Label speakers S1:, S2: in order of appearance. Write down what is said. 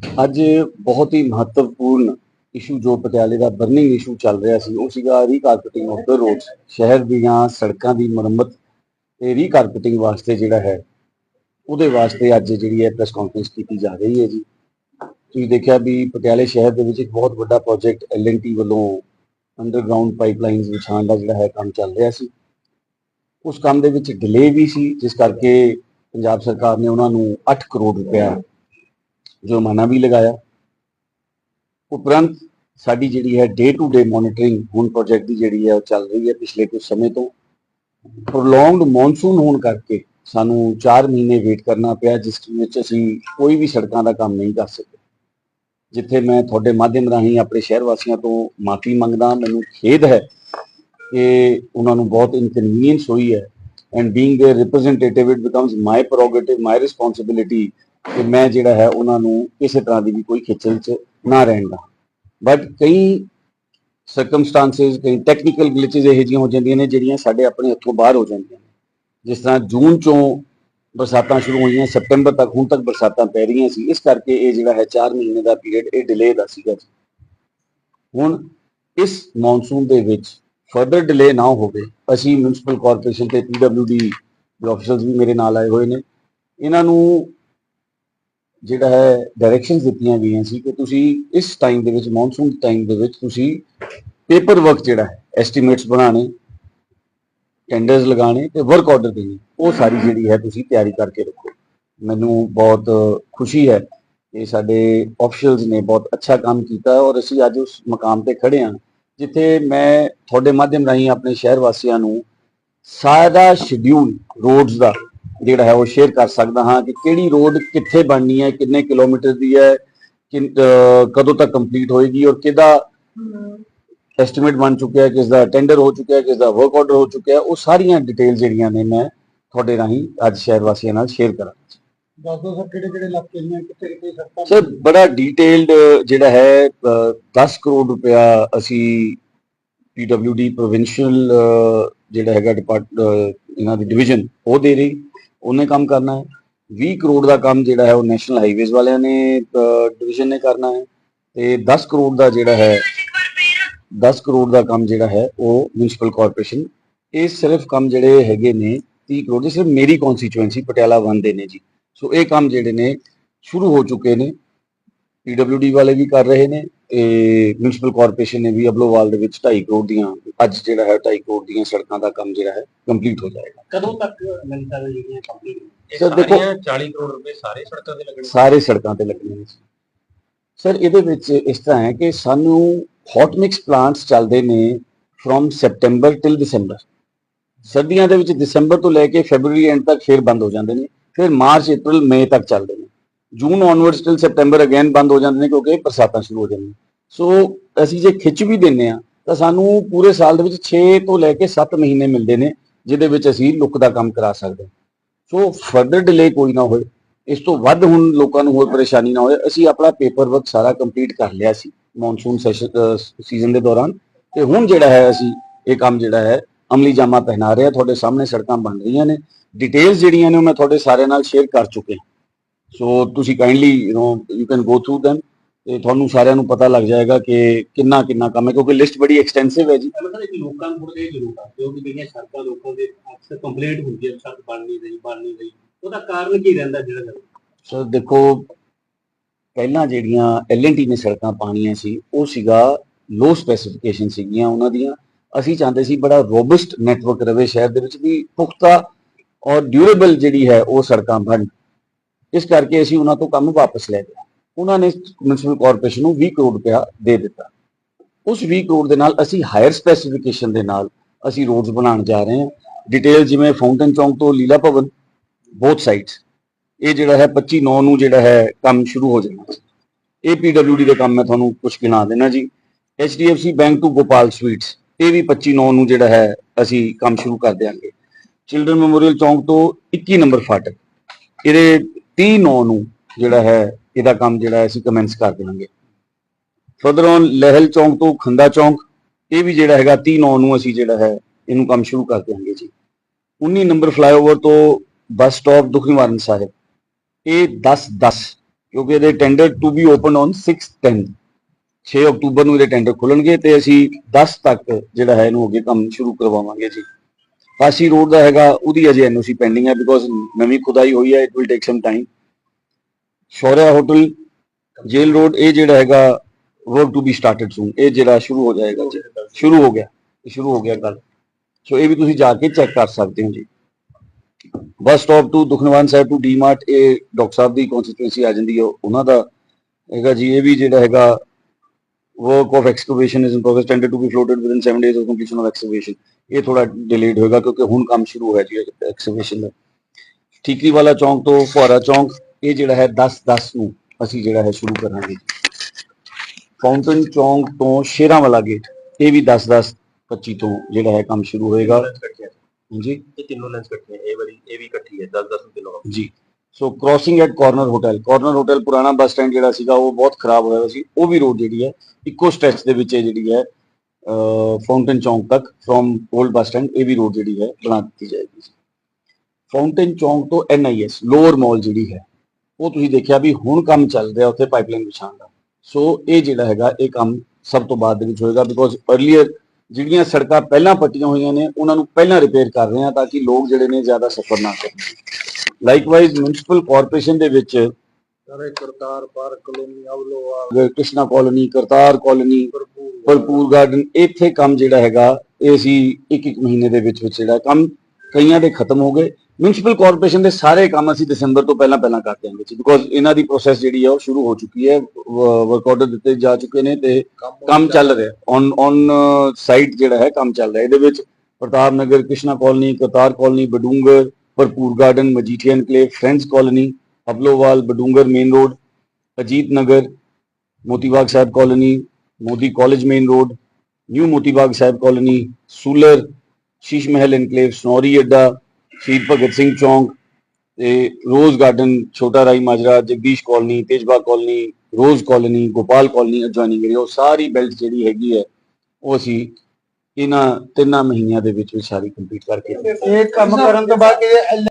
S1: ਅੱਜ ਬਹੁਤ ਹੀ ਮਹੱਤਵਪੂਰਨ ਇਸ਼ੂ ਜੋ ਪਟਿਆਲੇ ਦਾ ਬਰਨਿੰਗ ਇਸ਼ੂ ਚੱਲ ਰਿਹਾ ਸੀ, ਉਹ ਸੀਗਾ ਰੀਕਾਰਪੇਟਿੰਗ ਆਫ ਦ ਰੋਡਸ ਸ਼ਹਿਰ ਦੀਆਂ ਸੜਕਾਂ ਦੀ ਮੁਰੰਮਤ ਤੇ ਰੀਕਾਰਪੇਟਿੰਗ ਵਾਸਤੇ ਜਿਹੜਾ ਹੈ, ਉਹਦੇ ਵਾਸਤੇ ਅੱਜ ਜਿਹੜੀ ਹੈ ਪ੍ਰੈਸ ਕਾਨਫਰੰਸ ਕੀਤੀ ਜਾ ਰਹੀ ਹੈ ਜੀ। ਤੁਸੀਂ ਦੇਖਿਆ ਵੀ ਪਟਿਆਲੇ ਸ਼ਹਿਰ ਦੇ ਵਿੱਚ ਇੱਕ ਬਹੁਤ ਵੱਡਾ ਪ੍ਰੋਜੈਕਟ ਐਲਐਨਟੀ ਵੱਲੋਂ ਅੰਡਰਗਰਾਉਂਡ ਪਾਈਪਲਾਈਨਸ ਵਿਛਾਉਣ ਦਾ ਜਿਹੜਾ ਹੈ ਕੰਮ ਚੱਲ ਰਿਹਾ ਸੀ। ਉਸ ਕੰਮ ਦੇ ਵਿੱਚ ਡਿਲੇ ਵੀ ਸੀ, ਜਿਸ ਕਰਕੇ ਪੰਜਾਬ ਸਰਕਾਰ ਨੇ ਉਹਨਾਂ ਨੂੰ 8 ਕਰੋੜ ਰੁਪਇਆ ਜੁਰਮਾਨਾ ਵੀ ਲਗਾਇਆ ਉਪਰੰਤ ਸਾਡੀ ਜਿਹੜੀ ਹੈ ਡੇ ਟੂ ਡੇ ਮੋਨਿਟਰਿੰਗ ਹੁਣ ਪ੍ਰੋਜੈਕਟ ਦੀ ਜਿਹੜੀ ਹੈ ਉਹ ਚੱਲ ਰਹੀ ਹੈ ਪਿਛਲੇ ਕੁਝ ਸਮੇਂ ਤੋਂ ਪ੍ਰੋਲੋਂਗਡ ਮੌਨਸੂਨ ਹੋਣ ਕਰਕੇ ਸਾਨੂੰ 4 ਮਹੀਨੇ ਵੇਟ ਕਰਨਾ ਪਿਆ ਜਿਸ ਵਿੱਚ ਅਸੀਂ ਕੋਈ ਵੀ ਸੜਕਾਂ ਦਾ ਕੰਮ ਨਹੀਂ ਕਰ ਸਕੇ ਜਿੱਥੇ ਮੈਂ ਤੁਹਾਡੇ ਮਾਧਿਅਮ ਰਾਹੀਂ ਆਪਣੇ ਸ਼ਹਿਰ ਵਾਸੀਆਂ ਤੋਂ ਮਾਫੀ ਮੰਗਦਾ ਮੈਨੂੰ ਖੇਦ ਹੈ ਕਿ ਉਹਨਾਂ ਨੂੰ ਬਹੁਤ ਇਨਕਨਵੀਨੀਅੰਸ ਹੋਈ ਹੈ and being their representative it becomes my prerogative my responsibility ਕਿ ਮੈਂ ਜਿਹੜਾ ਹੈ ਉਹਨਾਂ ਨੂੰ ਕਿਸੇ ਤਰ੍ਹਾਂ ਦੀ ਵੀ ਕੋਈ ਖੇਚਲ 'ਚ ਨਾ ਰਹਿਣ ਦਾ। ਬਟ ਕਈ ਸਰਕਮਸਟੈਂਸਸ ਕਈ ਟੈਕਨੀਕਲ ਗਲਿਚਸ ਇਹੋ ਜਿਹੀਆਂ ਹੋ ਜਾਂਦੀਆਂ ਨੇ ਜਿਹੜੀਆਂ ਸਾਡੇ ਆਪਣੇ ਹੱਥੋਂ ਬਾਹਰ ਹੋ ਜਾਂਦੀਆਂ ਨੇ। ਜਿਸ ਤਰ੍ਹਾਂ ਜੂਨ ਚੋਂ ਬਰਸਾਤਾਂ ਸ਼ੁਰੂ ਹੋਈਆਂ ਸੈਪਟੈਂਬਰ ਤੱਕ ਹੁਣ ਤੱਕ ਬਰਸਾਤਾਂ ਪੈ ਰਹੀਆਂ ਸੀ, ਇਸ ਕਰਕੇ ਇਹ ਜਿਹੜਾ ਹੈ 4 ਮਹੀਨੇ ਦਾ ਪੀਰੀਅਡ ਇਹ ਡਿਲੇ ਦਾ ਸੀਗਾ ਜੀ। ਹੁਣ ਇਸ ਮੌਨਸੂਨ ਦੇ ਵਿੱਚ ਫਰਦਰ ਡਿਲੇ ਨਾ ਹੋਵੇ, ਅਸੀਂ ਮਿਊਨਿਸਪਲ ਕਾਰਪੋਰੇਸ਼ਨ ਤੇ ਪੀਡਬਲਯੂਡੀ ਦੇ ਅਫਸਰਸ ਵੀ ਮੇਰੇ ਨਾਲ ਆਏ ਹੋਏ ਨੇ। ਇਹਨਾਂ ਨੂੰ ਜਿਹੜਾ ਹੈ ਡਾਇਰੈਕਸ਼ਨਸ ਦਿੱਤੀਆਂ ਗਈਆਂ ਸੀ ਕਿ ਤੁਸੀਂ ਇਸ ਟਾਈਮ ਦੇ ਵਿੱਚ ਮੌਨਸੂਨ ਟਾਈਮ ਦੇ ਵਿੱਚ ਤੁਸੀਂ ਪੇਪਰ ਵਰਕ ਜਿਹੜਾ ਹੈ ਐਸਟੀਮੇਟਸ ਬਣਾਉਣੇ ਟੈਂਡਰਸ ਲਗਾਣੇ ਤੇ ਵਰਕ ਆਰਡਰ ਦੇਣੇ। ਉਹ ਸਾਰੀ ਜਿਹੜੀ ਹੈ ਤੁਸੀਂ ਤਿਆਰੀ ਕਰਕੇ ਰੱਖੋ। ਮੈਨੂੰ ਬਹੁਤ ਖੁਸ਼ੀ ਹੈ ਕਿ ਸਾਡੇ ਆਫੀਸ਼ੀਅਲਸ ਨੇ ਬਹੁਤ ਅੱਛਾ ਕੰਮ ਕੀਤਾ ਔਰ ਅਸੀਂ ਅੱਜ ਉਸ ਮਕਾਮ ਤੇ ਖੜੇ ਹਾਂ, ਜਿੱਥੇ ਮੈਂ ਤੁਹਾਡੇ ਮਾਧਿਅਮ ਰਾਹੀਂ ਆਪਣੇ ਸ਼ਹਿਰ ਵਾਸੀਆਂ ਨੂੰ ਸਾਰਾ ਸ਼ਡਿਊਲ ਰੋਡਸ ਦਾ ਜਿਹੜਾ ਹੈ ਉਹ ਸ਼ੇਅਰ ਕਰ ਸਕਦਾ ਹਾਂ ਕਿ ਕਿਹੜੀ ਰੋਡ ਕਿੱਥੇ ਬਣਨੀ ਹੈ ਕਿੰਨੇ ਕਿਲੋਮੀਟਰ ਦੀ ਹੈ ਅਹ ਕਦੋਂ ਤੱਕ ਕੰਪਲੀਟ ਹੋਏਗੀ ਔਰ ਕਿਹਦਾ ਐਸਟੀਮੇਟ ਬਣ ਚੁੱਕਿਆ ਹੈ ਕਿਸ ਦਾ ਟੈਂਡਰ ਹੋ ਚੁੱਕਿਆ ਹੈ ਕਿਸ ਦਾ ਵਰਕ ਆਰਡਰ ਹੋ ਚੁੱਕਿਆ ਹੈ ਉਹ ਸਾਰੀਆਂ ਡਿਟੇਲ ਜਿਹੜੀਆਂ ਨੇ ਮੈਂ ਤੁਹਾਡੇ ਰਾਹੀਂ ਅੱਜ ਸ਼ਹਿਰ ਵਾਸੀਆਂ ਨਾਲ ਸ਼ੇਅਰ ਕਰਾਂ।
S2: ਦੱਸ ਦੋ ਸਰ ਕਿਹੜੇ ਕਿਹੜੇ ਇਲਾਕੇ ਨੇ ਕਿੱਥੇ ਕਿੱਥੇ ਸੜਕਾਂ
S1: ਸਰ ਬੜਾ ਡੀਟੇਲਡ ਜਿਹੜਾ ਹੈ ਅਹ, 10 ਕਰੋੜ ਰੁਪਇਆ ਅਸੀਂ ਪੀਡਬਲਯੂਡੀ ਪ੍ਰੋਵਿੰਸ਼ੀਅਲ ਜਿਹੜਾ ਹੈਗਾ ਡਿਪਾਰਟ ਇਹਨਾਂ ਦੀ ਡਿਵੀਜ਼ਨ ਉਹ ਦੇ ਰਹੀ। ਉਹਨੇ ਕੰਮ ਕਰਨਾ ਹੈ। 20 ਕਰੋੜ ਦਾ ਕੰਮ ਜਿਹੜਾ ਹੈ ਉਹ ਨੈਸ਼ਨਲ ਹਾਈਵੇਜ਼ ਵਾਲਿਆਂ ਨੇ ਡਿਵੀਜ਼ਨ ਨੇ ਕਰਨਾ ਹੈ। ਤੇ 10 ਕਰੋੜ ਦਾ ਜਿਹੜਾ ਹੈ 10 ਕਰੋੜ ਦਾ ਕੰਮ ਜਿਹੜਾ ਹੈ ਉਹ ਮਿਊਨਿਸਪਲ ਕਾਰਪੋਰੇਸ਼ਨ ਇਹ ਸਿਰਫ ਕੰਮ ਜਿਹੜੇ ਹੈਗੇ ਨੇ 30 ਕਰੋੜ ਦੇ, ਸਿਰਫ ਮੇਰੀ ਕਨਸਟੀਚੁਐਂਸੀ ਪਟਿਆਲਾ ਵਨ ਦੇ ਨੇ ਜੀ। ਸੋ ਇਹ ਕੰਮ ਜਿਹੜੇ ਨੇ ਸ਼ੁਰੂ ਹੋ ਚੁੱਕੇ ਨੇ। ਪੀਡਬਲਯੂਡੀ ਵਾਲੇ ਵੀ ਕਰ ਰਹੇ ਨੇ। ਤੇ ਮਿਊਨਿਸਪਲ ਕਾਰਪੋਰੇਸ਼ਨ ਨੇ ਵੀ ਅਬਲੋਵਾਲ ਦੇ ਵਿੱਚ 2.5 ਕਰੋੜ ਦੀਆਂ ਅੱਜ ਜਿਹੜਾ ਹੈ 2.5 ਕਰੋੜ ਦੀਆਂ ਸੜਕਾਂ ਦਾ ਕੰਮ ਜਿਹੜਾ ਹੈ ਕੰਪਲੀਟ ਹੋ ਜਾਏਗਾ।
S2: ਕਦੋਂ ਤੱਕ ਮਿਲਦਾ ਜਿਹੜੀਆਂ ਕੰਪਲੀਟ
S1: ਸਰ ਦੇਖੋ
S3: 40 ਕਰੋੜ ਰੁਪਏ ਸਾਰੇ ਸੜਕਾਂ ਤੇ ਲੱਗਣੇ
S1: ਸਾਰੇ ਸੜਕਾਂ ਤੇ ਲੱਗਣੇ ਨੇ ਸਰ ਇਹਦੇ ਵਿੱਚ ਇਸ ਤਰ੍ਹਾਂ ਹੈ ਕਿ ਸਾਨੂੰ ਹੌਟ ਮਿਕਸ ਪਲਾਂਟਸ ਚੱਲਦੇ ਨੇ ਫਰੋਮ ਸੈਪਟੈਂਬਰ ਟਿਲ ਦਸੰਬਰ ਸਰਦੀਆਂ ਦੇ ਵਿੱਚ ਦਸੰਬਰ ਤੋਂ ਲੈ ਕੇ ਫੈਬਰੂਰੀ ਐਂਡ ਤੱਕ ਫੇਰ ਬੰਦ ਹੋ ਜਾਂਦੇ ਨੇ ਫਿਰ ਮਾਰਚ ਅਪ੍ਰੈਲ ਮਈ ਤੱਕ ਚੱਲਦੇ ਨੇ। June onwards till September again ਬੰਦ ਹੋ ਜਾਂਦੇ ਨੇ ਕਿਉਂਕਿ ਬਰਸਾਤਾਂ ਸ਼ੁਰੂ ਹੋ ਜਾਂਦੀਆਂ। ਸੋ ਅਸੀਂ ਜੇ ਖਿੱਚ ਵੀ ਦਿੰਨੇ ਆ ਤਾਂ ਸਾਨੂੰ ਪੂਰੇ ਸਾਲ ਦੇ ਵਿੱਚ 6 ਤੋਂ ਲੈ ਕੇ 7 ਮਹੀਨੇ ਮਿਲਦੇ ਨੇ, ਜਿਹਦੇ ਵਿੱਚ ਅਸੀਂ ਲੁੱਕ ਦਾ ਕੰਮ ਕਰਾ ਸਕਦੇ ਹਾਂ। ਸੋ ਫਰਦਰ ਡਿਲੇ ਕੋਈ ਨਾ ਹੋਏ। ਇਸ ਤੋਂ ਵੱਧ ਹੁਣ ਲੋਕਾਂ ਨੂੰ ਹੋਰ ਪਰੇਸ਼ਾਨੀ ਨਾ ਹੋਏ। ਅਸੀਂ ਆਪਣਾ ਪੇਪਰ ਵਰਕ ਸਾਰਾ ਕੰਪਲੀਟ ਕਰ ਲਿਆ ਸੀ ਮੌਨਸੂਨ ਸੈਸ਼ਨ ਸੀਜ਼ਨ ਦੇ ਦੌਰਾਨ। ਤੇ ਹੁਣ ਜਿਹੜਾ ਹੈ, ਅਸੀਂ ਇਹ ਕੰਮ ਜਿਹੜਾ ਹੈ, ਅਮਲੀ ਜਾਮਾ ਪਹਿਨਾ ਰਹੇ ਹਾਂ। ਤੁਹਾਡੇ ਸਾਹਮਣੇ ਸੜਕਾਂ ਬਣ ਰਹੀਆਂ ਨੇ। ਡਿਟੇਲਸ ਜਿਹੜੀਆਂ ਨੇ ਉਹ ਮੈਂ ਤੁਹਾਡੇ ਸਾਰਿਆਂ ਨਾਲ ਸ਼ੇਅਰ ਕਰ ਚੁੱਕੇ ਹਾਂ। ਸੋ ਤੁਸੀਂ kindly you know you can go through them ਤੇ ਤੁਹਾਨੂੰ ਸਾਰਿਆਂ ਨੂੰ ਪਤਾ ਲੱਗ ਜਾਏਗਾ ਕਿ ਕਿੰਨਾ ਕਿੰਨਾ ਕੰਮ ਹੈ ਕਿਉਂਕਿ ਲਿਸਟ ਬੜੀ ਐਕਸਟੈਂਸਿਵ ਹੈ ਜੀ।
S2: ਮਤਲਬ ਇੱਕ ਲੋਕਾਂ ਨੂੰ ਜਿਹਾ ਜ਼ਰੂਰ ਆ ਕਿਉਂਕਿ ਜਿਹੜੀਆਂ ਸੜਕਾਂ ਲੋਕਾਂ ਦੇ ਅਕਸਰ ਕੰਪਲੇਂਟ ਹੁੰਦੀ ਹੈ ਸੜਕ ਬਣ ਨਹੀਂ ਰਹੀ ਬਣ ਨਹੀਂ ਰਹੀ ਉਹਦਾ ਕਾਰਨ ਕੀ ਰਹਿੰਦਾ ਜਿਹੜਾ
S1: ਸਰ ਦੇਖੋ ਪਹਿਲਾਂ ਜਿਹੜੀਆਂ ਐਲਐਨਟੀ ਨੇ ਸੜਕਾਂ ਪਾਣੀਆਂ ਸੀ ਉਹ ਸੀਗਾ ਲੋ ਸਪੈਸੀਫਿਕੇਸ਼ਨ ਸੀਗੀਆਂ ਉਹਨਾਂ ਦੀਆਂ। ਅਸੀਂ ਚਾਹੁੰਦੇ ਸੀ ਬੜਾ ਰੋਬਸਟ ਨੈਟਵਰਕ ਰਵੇ ਸ਼ਹਿਰ ਦੇ ਵਿੱਚ ਵੀ ਪੁਖਤਾ ਔਰ ਡਿਊਰੇਬਲ ਜਿਹੜੀ ਹੈ ਉਹ ਸੜਕਾਂ ਬਣ। ਇਸ ਕਰਕੇ ਅਸੀਂ ਉਹਨਾਂ ਤੋਂ ਕੰਮ ਵਾਪਸ ਲੈ ਲਿਆ। ਉਹਨਾਂ ਨੇ ਮਿਊਨਿਸਪਲ ਕਾਰਪੋਰੇਸ਼ਨ ਨੂੰ 20 ਕਰੋੜ ਰੁਪਇਆ ਦੇ ਦਿੱਤਾ। ਉਸ 20 ਕਰੋੜ ਦੇ ਨਾਲ ਅਸੀਂ ਹਾਇਰ ਸਪੈਸੀਫਿਕੇਸ਼ਨ ਦੇ ਨਾਲ ਅਸੀਂ ਰੋਡਸ ਬਣਾਉਣ ਜਾ ਰਹੇ ਹਾਂ। ਡਿਟੇਲ ਜਿਵੇਂ ਫਾਊਂਟਨ ਚੌਂਕ ਤੋਂ ਲੀਲਾ ਭਵਨ ਬੋਥ ਸਾਈਡਸ ਇਹ ਜਿਹੜਾ ਹੈ 25 9 ਨੂੰ ਜਿਹੜਾ ਹੈ ਕੰਮ ਸ਼ੁਰੂ ਹੋ ਜਾਣਾ। ਇਹ ਪੀਡਬਲਯੂਡੀ ਦੇ ਕੰਮ ਮੈਂ ਤੁਹਾਨੂੰ ਕੁਝ ਗਿਣਾ ਦੇਣਾ ਜੀ। HDFC bank to Gopal sweets ਇਹ ਵੀ 25 9 ਨੂੰ ਜਿਹੜਾ ਹੈ ਅਸੀਂ ਕੰਮ ਸ਼ੁਰੂ ਕਰ ਦਿਆਂਗੇ। ਚਿਲਡਰਨ ਮੈਮੋਰੀਅਲ ਚੌਂਕ ਤੋਂ 21 ਨੰਬਰ ਫਾਟਕ। ਇਹਦੇ 30 9 ਨੂੰ ਜਿਹੜਾ ਹੈ, ਇਹਦਾ ਕੰਮ ਜਿਹੜਾ ਹੈ ਅਸੀਂ ਕਮੈਂਸ ਕਰ ਦੇਵਾਂਗੇ। ਫਰਦਰ ਔਨ ਲਹਿਲ ਚੌਂਕ ਤੋਂ ਖੰਦਾ ਚੌਂਕ, ਇਹ ਵੀ ਜਿਹੜਾ ਹੈਗਾ 30 9 ਨੂੰ ਅਸੀਂ ਜਿਹੜਾ ਹੈ, ਇਹਨੂੰ ਕੰਮ ਸ਼ੁਰੂ ਕਰ ਦੇਵਾਂਗੇ ਜੀ। 19 ਨੰਬਰ ਫਲਾਈਓਵਰ ਤੋਂ ਬੱਸ ਸਟਾਪ ਦੁਖ ਨਿਵਾਰਨ ਸਾਹਿਬ, ਇਹ 10 10 ਕਿਉਂਕਿ ਇਹਦੇ tender to be open on 6 10 6 ਅਕਤੂਬਰ ਨੂੰ ਇਹਦੇ ਟੈਂਡਰ ਖੁੱਲਣਗੇ ਤੇ ਅਸੀਂ 10 ਤੱਕ ਜਿਹੜਾ ਹੈ ਇਹਨੂੰ ਅੱਗੇ ਕੰਮ ਸ਼ੁਰੂ ਕਰਵਾਵਾਂਗੇ ਜੀ। ਕਾਸ਼ੀ ਰੋਡ ਦਾ ਹੈਗਾ, ਉਹਦੀ ਅਜੇ ਐਨਓਸੀ ਪੈਂਡਿੰਗ ਹੈ ਬਿਕੋਜ਼ ਨਵੀਂ ਖੁਦਾਈ ਹੋਈ ਹੈ it will take some time Shaurya hotel jail road ਇਹ ਜਿਹੜਾ ਹੈਗਾ work to be started soon ਇਹ ਜਿਹੜਾ ਸ਼ੁਰੂ ਹੋ ਜਾਏਗਾ ਸ਼ੁਰੂ ਹੋ ਗਿਆ ਸ਼ੁਰੂ ਹੋ ਗਿਆ ਕੱਲ ਸੋ ਇਹ ਵੀ ਤੁਸੀਂ ਜਾ ਕੇ ਚੈੱਕ ਕਰ ਸਕਦੇ ਹੋ ਜੀ। Bus stop to Dukhniwaran Sahib to DMart ਇਹ ਡਾਕਟਰ ਸਾਹਿਬ ਦੀ ਕਨਸਟੀਟੂਐਂਸੀ ਆ ਜਾਂਦੀ ਹੈ, ਉਹਨਾਂ ਦਾ ਹੈਗਾ ਜੀ, ਇਹ ਵੀ ਜਿਹੜਾ ਹੈਗਾ work of excavation is in progress tended to be floated within 7 days of completion of excavation. ਇਹ ਥੋੜਾ ਡਿਲੇਡ ਹੋਏਗਾ ਕਿਉਂਕਿ ਹੁਣ ਕੰਮ ਸ਼ੁਰੂ ਹੋਇਆ ਜੀ ਐਕਸਕੇਵੇਸ਼ਨ ਦਾ ਠੀਕਰੀ ਵਾਲਾ ਚੌਂਕ ਤੋਂ ਫੁਹਾਰਾ ਚੌਂਕ ਇਹ ਜਿਹੜਾ ਹੈ 10 10 ਨੂੰ ਅਸੀਂ ਜਿਹੜਾ ਹੈ ਸ਼ੁਰੂ ਕਰਾਂਗੇ ਫਾਊਂਟਨ ਚੌਂਕ ਤੋਂ ਸ਼ੇਰਾਂ ਵਾਲਾ ਗੇਟ ਇਹ ਵੀ 10 10 25 ਤੋਂ ਜਿਹੜਾ ਹੈ ਕੰਮ ਸ਼ੁਰੂ ਹੋਏਗਾ ਹਾਂਜੀ
S3: ਇਹ ਤਿੰਨੋਂ ਲੈਂਸ ਇਕੱਠੀਆਂ ਇਹ ਵਾਲੀ ਇਹ ਵੀ ਇਕੱਠੀ ਹੈ 10 10 ਤਿੰਨੋਂ
S1: ਜੀ so crossing at corner hotel corner hotel ਪੁਰਾਣਾ ਬੱਸ ਸਟੈਂਡ ਜਿਹੜਾ ਸੀਗਾ, ਉਹ ਬਹੁਤ ਖਰਾਬ ਹੋਇਆ ਸੀ। ਉਹ ਵੀ ਰੋਡ ਜਿਹੜੀ ਹੈ, ਇੱਕੋ ਸਟ੍ਰੈਚ ਦੇ ਵਿੱਚ ਇਹ ਜਿਹੜੀ ਹੈ ਫਾਊਂਟਨ ਚੌਂਕ ਤੱਕ ਫਰੋਮ ਓਲਡ ਬੱਸ ਸਟੈਂਡ ਇਹ ਵੀ ਰੋਡ ਜਿਹੜੀ ਹੈ, ਬਣਾ ਦਿੱਤੀ ਜਾਏਗੀ। ਫਾਊਂਟਨ ਚੌਂਕ ਤੋਂ ਐਨਆਈਐਸ ਲੋਅਰ ਮਾਲ ਜਿਹੜੀ ਹੈ, ਉਹ ਤੁਸੀਂ ਦੇਖਿਆ ਵੀ ਹੁਣ ਕੰਮ ਚੱਲ ਰਿਹਾ ਉੱਥੇ ਪਾਈਪਲਾਈਨ ਵਿਛਾਉਣ ਦਾ। ਸੋ ਇਹ ਜਿਹੜਾ ਹੈਗਾ, ਇਹ ਕੰਮ ਸਭ ਤੋਂ ਬਾਅਦ ਦੇ ਵਿੱਚ ਹੋਏਗਾ ਬਿਕੋਜ਼ ਅਰਲੀਅਰ ਜਿਹੜੀਆਂ ਸੜਕਾਂ ਪਹਿਲਾਂ ਪੱਟੀਆਂ ਹੋਈਆਂ ਨੇ, ਉਹਨਾਂ ਨੂੰ ਪਹਿਲਾਂ ਰਿਪੇਅਰ ਕਰ ਰਹੇ ਹਾਂ ਤਾਂ ਕਿ ਲੋਕ ਜਿਹੜੇ ਨੇ ਜ਼ਿਆਦਾ ਸਫਰ ਨਾ ਕਰਨ। ਲਾਈਕਵਾਈਜ਼ ਮਿਊਨਿਸਪਲ ਕਾਰਪੋਰੇਸ਼ਨ ਦੇ ਵਿੱਚ
S3: ਸਾਰੇ Kartar park colony ਅਵਲੋਆ
S1: Krishna colony Kartar
S3: colony
S1: Bharpur garden ਇੱਥੇ ਕੰਮ ਜਿਹੜਾ ਹੈਗਾ ਇਹ ਅਸੀਂ ਇੱਕ ਇੱਕ ਮਹੀਨੇ ਦੇ ਵਿੱਚ ਵਿੱਚ ਜਿਹੜਾ ਕੰਮ ਕਈਆਂ ਦੇ ਖਤਮ ਹੋ ਗਏ। ਮਿਊਨਿਸਪਲ ਕਾਰਪੋਰੇਸ਼ਨ ਦੇ ਸਾਰੇ ਕੰਮ ਅਸੀਂ ਦਸੰਬਰ ਤੋਂ ਪਹਿਲਾਂ ਪਹਿਲਾਂ ਕਰ ਦਿਆਂਗੇ ਜੀ ਬਿਕੋਜ਼ ਇਹਨਾਂ ਦੀ ਪ੍ਰੋਸੈਸ ਜਿਹੜੀ ਹੈ ਉਹ ਸ਼ੁਰੂ ਹੋ ਚੁੱਕੀ ਹੈ ਵਰਕ ਆਰਡਰ ਦਿੱਤੇ ਜਾ ਚੁੱਕੇ ਨੇ ਤੇ ਕੰਮ ਚੱਲ ਰਿਹਾ। ਔਨ ਔਨ ਸਾਈਟ ਜਿਹੜਾ ਹੈ ਕੰਮ ਚੱਲ ਰਿਹਾ। ਇਹਦੇ ਵਿੱਚ Pratap Nagar Krishna colony Kartar colony Badungar Bharpur garden Majithia enclave friends colony Ablowal Badungar main road Ajit Nagar Motibagh Sahib colony Modi college main road new Motibagh Sahib colony Sular Sheesh Mahal enclave Sanauri Adda Shaheed Bhagat Singh ਚੌਂਕ ਤੇ rose garden Chhota Rai Majra Jagdish colony Tejbagh colony rose colony Gopal colony adjoining area ਉਹ ਸਾਰੀ belt ਜਿਹੜੀ ਹੈਗੀ ਹੈ, ਉਹ ਅਸੀਂ ਇਹਨਾਂ ਤਿੰਨਾਂ ਮਹੀਨਿਆਂ ਦੇ ਵਿੱਚ ਵਿੱਚ ਸਾਰੀ ਕੰਪਲੀਟ ਕਰਕੇ
S4: ਇਹ ਕੰਮ ਕਰਨ ਤੋਂ ਬਾਅਦ ਇਹ